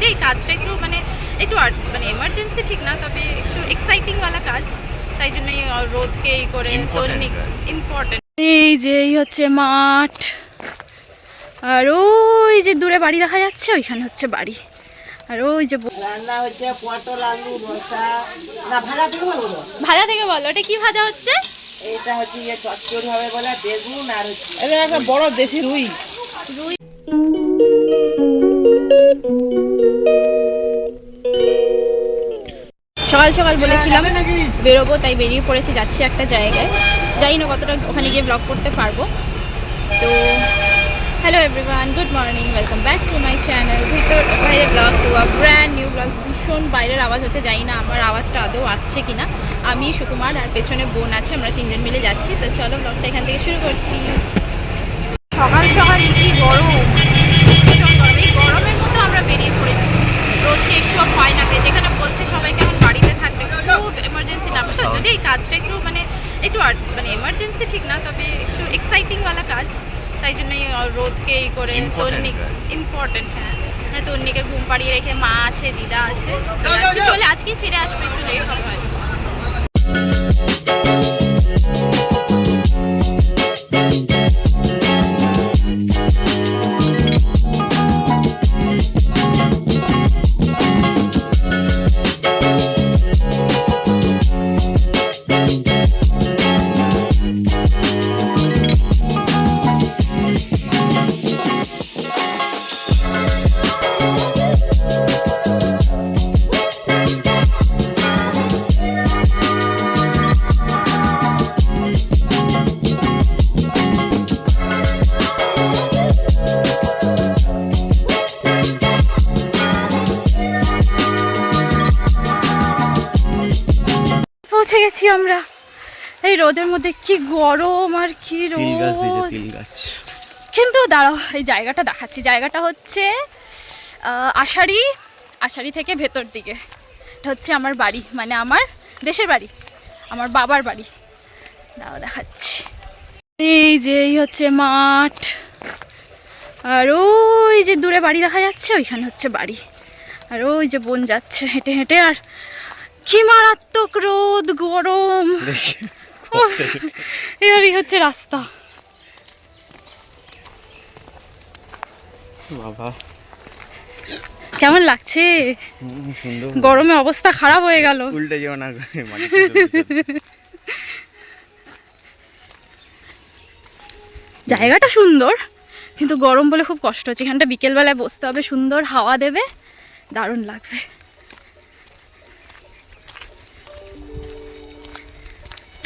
যদি এই কাজটা একটু মানে একটু মানে এমার্জেন্সি ঠিক না তবে একটু এক্সাইটিং ওয়ালা কাজ। তাই জন্যই আহ, রোদকে এই করে। ইম্পর্টেন্ট এই যে এই হচ্ছে মাঠ। আর ওই যে দূরে বাড়ি দেখা যাচ্ছে ওইখানে হচ্ছে বাড়ি। আর ওই যে রান্না হচ্ছে পটল আলু রসা না ভাজা থেকে বলব তো? ভাজা থেকে বলো এটা কি ভাজা হচ্ছে? এটা হচ্ছে ইয়ে চচ্চড়ি হবে বলে বেগুন আর হচ্ছে এটা একটা বড় দেশি রুই সকাল সকাল বলেছিলাম, বেরোবো, তাই বেরিয়ে পড়েছি, যাচ্ছি একটা জায়গায়। জানি না কতটা ওখানে গিয়ে ব্লগ করতে পারব। তো hello everyone good morning welcome back to my channel ভিতর বাইরে vlog to a brand new vlog ভীষণ বাইরের আওয়াজ হচ্ছে, জানি না আমার আওয়াজটা আদৌ আসছে কিনা। আমি সুকুমার আর পেছনে বোন আছে, আমরা তিনজন মিলে যাচ্ছি, তো চলো ব্লগটা এখান থেকে শুরু করছি। সকাল সকাল কি গরম? এই গরমের মতো আমরা বেরিয়ে পড়েছি। রোদকে একটু হয় না যেখানে বলছে সবাইকে এখন বাড়িতে থাকবে খুব এমার্জেন্সি না তো যদি এই কাজটা একটু মানে একটু মানে এমার্জেন্সি ঠিক না তবে একটু এক্সাইটিংওয়ালা কাজ তাই জন্য এই রোদকে এই করে তন্নিক তন্নি। ইম্পর্টেন্ট হ্যাঁ হ্যাঁ তন্নিকে ঘুম পাড়িয়ে রেখে মা আছে দিদা আছে চলে আজকেই ফিরে আসব একটু লেট হবে হয়তো। পৌঁছে গেছি আমরা। এই রোদের মধ্যে কি গরম আর কি রোদ। কিন্তু দাঁড়াও এই জায়গাটা দেখাচ্ছি। জায়গাটা হচ্ছে আষাঢ়ি আষাঢ়ি থেকে ভেতর দিকে। এটা হচ্ছে আমার বাড়ি মানে আমার দেশের বাড়ি আমার বাবার বাড়ি। দাঁড়াও দেখাচ্ছি। এই যে এই হচ্ছে মাঠ। আর ওই যে দূরে বাড়ি দেখা যাচ্ছে ওইখানে হচ্ছে বাড়ি। আর ওই যে বোন যাচ্ছে হেঁটে হেঁটে আর কি মারাত্মক রোদ গরম। এবারই হচ্ছে রাস্তা। বাবা। কেমন লাগছে? গরমে অবস্থা খারাপ হয়ে গেল। উল্টে যেও না। জায়গাটা সুন্দর কিন্তু গরম বলে খুব কষ্ট হচ্ছে। এখানটা বিকেলবেলায় বসতে হবে সুন্দর হাওয়া দেবে দারুণ লাগবে।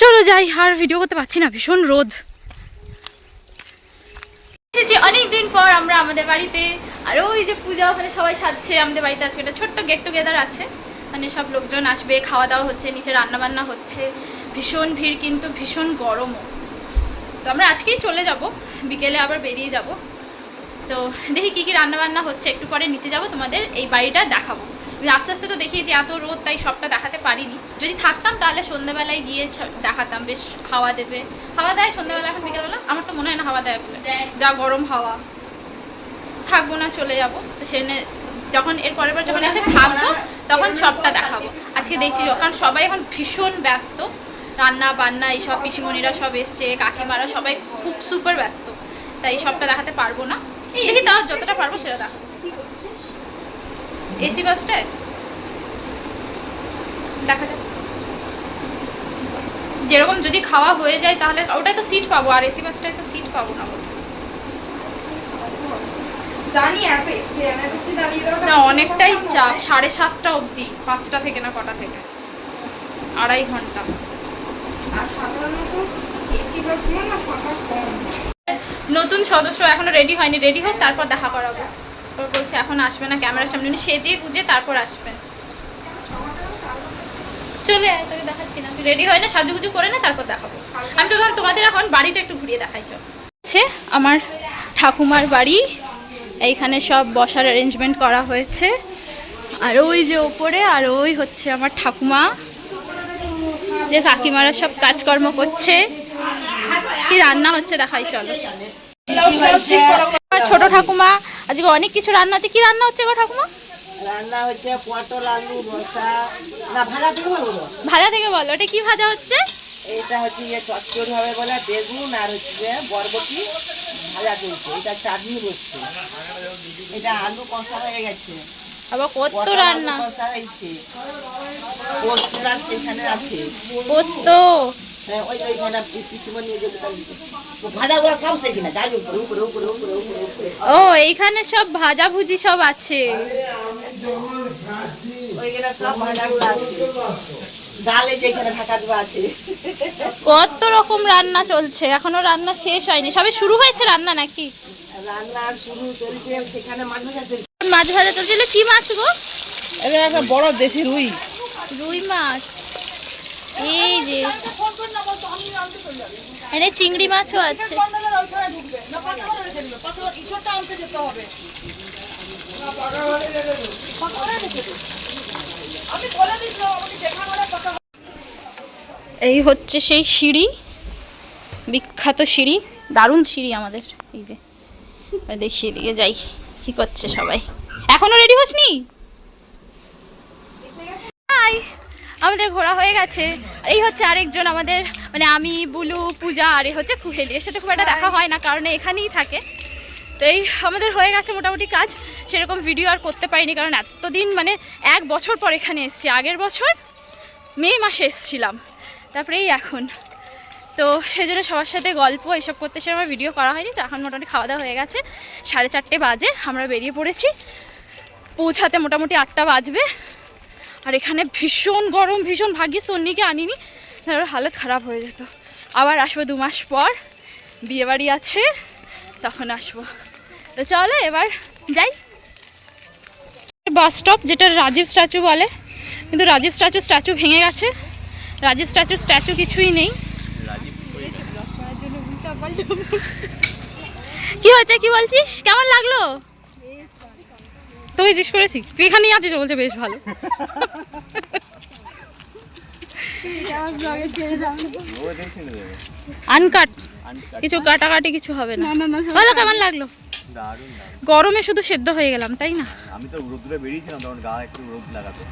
চলো যাই, আর ভিডিও করতে পারছি না, ভীষণ রোদ। অনেকদিন পর আমরা আমাদের বাড়িতে। আর ওই যে পূজা, ওখানে সবাই সাজছে আমাদের বাড়িতে আজকে একটা ছোট্ট গেট টুগেদার আছে। মানে সব লোকজন আসবে খাওয়া দাওয়া হচ্ছে, নিচে রান্না বান্না হচ্ছে। ভীষণ ভিড়, কিন্তু ভীষণ গরমও। তো আমরা আজকেই চলে যাব, বিকেলে আবার বেরিয়ে যাব। তো দেখি কী কী রান্না বান্না হচ্ছে, একটু পরে নিচে যাব, তোমাদের এই বাড়িটা দেখাবো। আস্তে আস্তে তো দেখি যে এত রোদ তাই সবটা দেখাতে পারিনি। যদি থাকতাম তাহলে সন্ধ্যাবেলায় গিয়ে দেখাতাম বেশ হাওয়া দেবে। হাওয়া দেয় সন্ধ্যাবেলা এখন বিকেলবেলা? আমার তো মনে হয় না হাওয়া দেয় বলে। যা গরম হাওয়া। থাকব না চলে যাব। তো সেখানে যখন এর পরের বার যখন এসে থাকব তখন সবটা দেখাবো। আজকে দেখছি কারণ সবাই এখন ভীষণ ব্যস্ত। রান্না বান্না এইসব পিসিমণিরা সব এসছে কাকিমারা সবাই খুব সুপার ব্যস্ত। তাই সবটা দেখাতে পারব না। দেখি তাও যতটা পারব সেটা দেখাবো। এসি বাসটায়? দেখা যাক। যেরকম যদি খাওয়া হয়ে যায় তাহলে ওটাই তো সিট পাবো আর এসি বাসটায় তো সিট পাবো না জানি এত না অনেকটাই চাপ সাড়ে সাতটা অবধি পাঁচটা থেকে না কটা থেকে। আড়াই ঘণ্টা। নতুন সদস্য এখনও রেডি হয়নি রেডি হোক তারপর দেখা করাবো। তারপর বলছে এখন আসবে না ক্যামেরার সামনে। উনি সেজে গুজে তারপর আসবে। চলে আয় তোকে দেখাচ্ছি না। রেডি হয় না সাজুগুজু করে না তারপর দেখাবো। আমি তো তখন তোমাদের এখন বাড়িটা একটু ঘুরিয়ে দেখাই হচ্ছে আমার ঠাকুমার বাড়ি এইখানে সব বসার অ্যারেঞ্জমেন্ট করা হয়েছে। আর ওই যে ওপরে আর ওই হচ্ছে আমার ঠাকুমা। যে কাকিমারা সব কাজকর্ম করছে। কি রান্না হচ্ছে দেখাই চলো। ছোট ঠাকুমা আজকে অনেক কিছু রান্না হচ্ছে। কি রান্না হচ্ছে গো ঠাকুমা? রান্না হচ্ছে পটল আলু রসা না ভাজা থেকে বলব ভাজা থেকে বলো ওটা কি ভাজা হচ্ছে? এটা হচ্ছে যে চচ্চড়ি হবে বলে বেগুন আর হচ্ছে বরবটি ভাজা চলছে। এটা চাটনি বসছে। এটা আলু কষা হয়ে গেছে। আবার কত রান্না। কষা হয়েছে। পোস্তরা সেখানে আছে। পোস্ত? হ্যাঁ ওই ওইখানে পিসিমা নিয়ে ভাজাগুলো সব সেখানে যাই উপরে উপরে উপরে উপরে উপরে উপরে। ও এইখানে সব ভাজা ভুজি সব আছে। ওইখানে সব ভাজাগুলো আছে। ডালে যেখানে ঢাকা দেওয়া আছে। কত রকম রান্না চলছে এখনও রান্না শেষ হয়নি। সবে শুরু হয়েছে রান্না নাকি? রান্না শুরু চলছে সেখানে মাছ ভাজা চলছে। মাছ ভাজা চলছিল কি মাছ গো? এটা একটা বড় দেশি রুই। রুই মাছ। যে এখানে চিংড়ি মাছও আছে। এই হচ্ছে সেই সিঁড়ি বিখ্যাত সিঁড়ি দারুণ সিঁড়ি আমাদের। এই যে দেখিয়ে দিয়ে যাই কি করছে সবাই। এখনও রেডি হসনি? হাই আমাদের ঘোরা হয়ে গেছে। আর এই হচ্ছে আরেকজন আমাদের মানে আমি, বুলু, পূজা, আর এই হচ্ছে কুহেলি। এর সাথে খুব একটা দেখা হয় না, কারণ এখানেই থাকে। তো এই আমাদের হয়ে গেছে মোটামুটি কাজ। সেরকম ভিডিও আর করতে পারিনি, কারণ এতদিন মানে এক বছর পর এখানে এসেছি। আগের বছর মে মাসে এসেছিলাম। তারপরে এই এখন। তো সেই জন্য সবার সাথে গল্প এসব করতে সে আমার ভিডিও করা হয়নি। তো এখন মোটামুটি খাওয়া দাওয়া হয়ে গেছে। সাড়ে চারটে বাজে, আমরা বেরিয়ে পড়েছি। পৌঁছাতে মোটামুটি আটটা বাজবে। আর এখানে ভীষণ গরম ভীষণ ভাগ্যে সন্নিকে আনিনি। তাহলে হালত খারাপ হয়ে যেত। আবার আসব দু মাস পর। বিয়েবাড়ি আছে তখন আসব। তো চলো এবার যাই। বাস স্টপ যেটা রাজীব স্ট্যাচু বলে। কিন্তু রাজীব স্ট্যাচু স্ট্যাচু ভেঙে গেছে। রাজীব স্ট্যাচু স্ট্যাচু কিছুই নেই। কি হয়েছে কি বলছিস? কেমন লাগল? তোকে জিজ্ঞেস করেছি? তুই এখানেই আছিস বলছে বেশ ভালো। আনকাট কিছু কাটাকাটি কিছু হবে না। ভালো কেমন লাগল? গরমে শুধু সেদ্ধ হয়ে গেলাম তাই না? আমি তো রোদ্দুরে বেরিয়েছিলাম তখন গা একটু রোদ লাগাতো।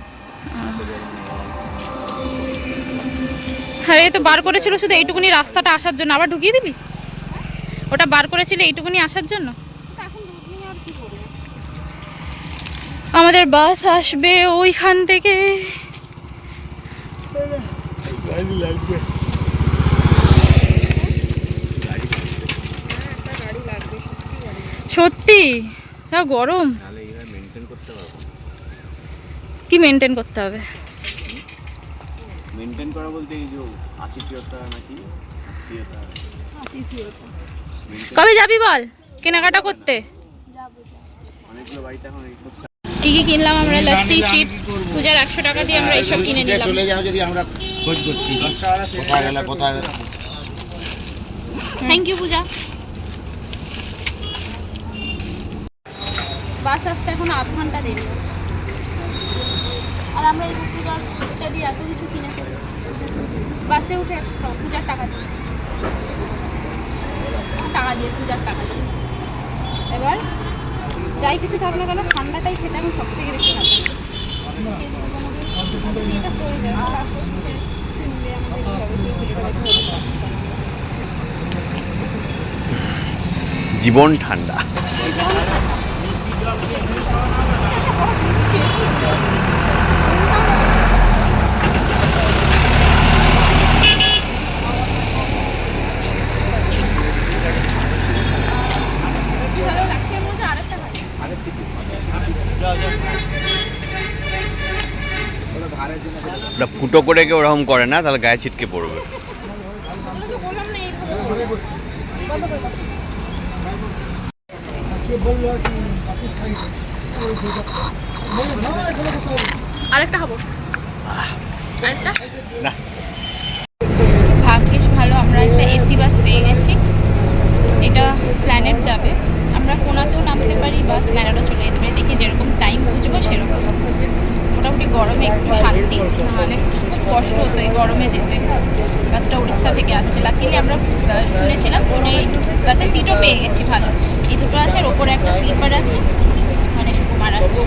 হ্যাঁ এই তো বার করেছিল শুধু এইটুকুনি রাস্তাটা আসার জন্য। আবার ঢুকিয়ে দিবি? ওটা বার করেছিল এইটুকুনি আসার জন্য? আমাদের বাস আসবে ওইখান থেকে। সত্যি? যা গরম। কি মেনটেন করতে হবে? মেনটেন করা বলতে এই যে আতিথিয়তা নাকি কবে যাবি বল? কেনাকাটা করতে। কি কি কিনলাম আমরা? লস্যি চিপস পূজার একশো টাকা দিয়ে আমরা এইসব কিনে নিলাম। চলে যাও যদি আমরা খোঁজ করছি। কোথায় গেলে কোথায় থ্যাংক ইউ পূজা। বাস আসতে এখন আধ ঘণ্টা দেরি আছে আর আমরা এই পূজার এটা দিয়ে এত কিছু কিনে ফেলি। বাসে উঠে পূজার টাকা দিয়ে। টাকা দিয়ে পূজার টাকা দিয়ে। এবার যাই কিছু থাক না কেন ঠান্ডাটাই খেতে আমি সব থেকে বেশি ভালো যদি এটা হয়ে যায় তাহলে আস্তে আস্তে চিনবে আমাদের কীভাবে কি ভিডিওটা কীভাবে করতে। জীবন ঠান্ডা ভালো লাগছে এর মধ্যে আরেকটা ভালো ওটা ফুটো করে কেউ ওরকম করে না তাহলে গায়ে ছিটকে পড়বে। আরেকটা হব আরেকটা? না। পেয়ে গেছি ভালো। এই দুটো আছে আর ওপরে একটা স্লিপার আছে। মানে সুকুমার আছে।